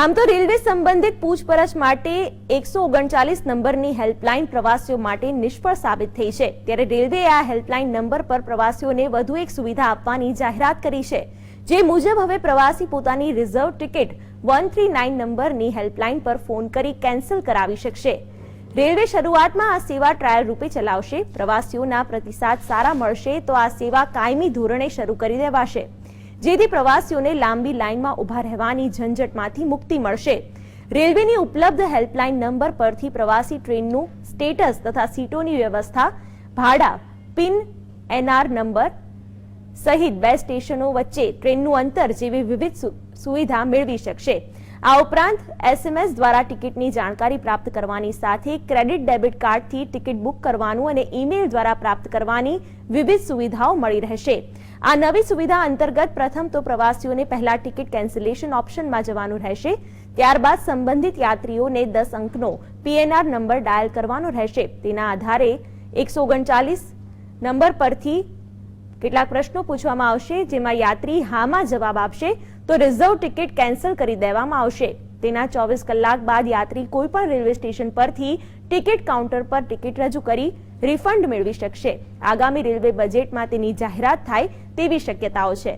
આમ તો રેલવે સંબંધિત પૂછપરછ માટે એકસો ઓગણચાલીસ નંબરની હેલ્પલાઇન પ્રવાસીઓ માટે નિષ્ફળ સાબિત થઈ છે. ત્યારે રેલવેએ આ હેલ્પલાઇન નંબર પર પ્રવાસીઓને વધુ એક સુવિધા આપવાની જાહેરાત કરી છે. જે મુજબ હવે પ્રવાસી પોતાની reserve ticket one three nine નંબરની હેલ્પલાઇન પર ફોન કરી કેન્સલ કરાવી શકશે. રેલવે શરૂઆતમાં આ સેવા ટ્રાયલ રૂપે ચલાવશે. પ્રવાસીઓના પ્રતિસાદ સારા મળશે તો આ સેવા કાયમી ધોરણે શરૂ કરી દેવાશે. જેથી પ્રવાસીઓને લાંબી લાઇનમાં ઊભા રહેવાની ઝંઝટમાંથી મુક્તિ મળશે. રેલવેની ઉપલબ્ધ હેલ્પલાઇન નંબર પરથી પ્રવાસી ટ્રેનનું સ્ટેટસ તથા સીટોની વ્યવસ્થા, ભાડા, પિન, એનઆર નંબર સહિત બે સ્ટેશનો વચ્ચે ટ્રેનનું અંતર જેવી વિવિધ સુવિધા મેળવી શકશે. આ ઉપરાંત એસએમએસ દ્વારા ટિકિટની જાણકારી પ્રાપ્ત કરવાની સાથે ક્રેડિટ ડેબિટ કાર્ડથી ટિકિટ બુક કરવાનું અને ઈમેલ દ્વારા પ્રાપ્ત કરવાની વિવિધ સુવિધાઓ મળી રહેશે. આ નવી સુવિધા અંતર્ગત પ્રથમ તો પ્રવાસીઓને પહેલા ટિકિટ કેન્સલેશન ઓપ્શનમાં જવાનું રહેશે, ત્યારબાદ સંબંધિત યાત્રીઓને દસ અંકનો પીએનઆર નંબર ડાયલ કરવાનો રહેશે. તેના આધારે એકસો ઓગણચાલીસ નંબર પરથી કેટલાક પ્રશ્નો પૂછવામાં આવશે, જેમાં યાત્રી હામાં જવાબ આપશે, તો રિઝર્વ ટિકિટ કેન્સલ કરી દેવામાં આવશે. તેના ચોવીસ કલાક બાદ યાત્રી કોઈ પણ રેલવે સ્ટેશન પરથી ટિકિટ કાઉન્ટર પર ટિકિટ રજૂ કરી રિફંડ મેળવી શકશે. આગામી રેલવે બજેટમાં તેની જાહેરાત થાય તેવી શક્યતાઓ છે.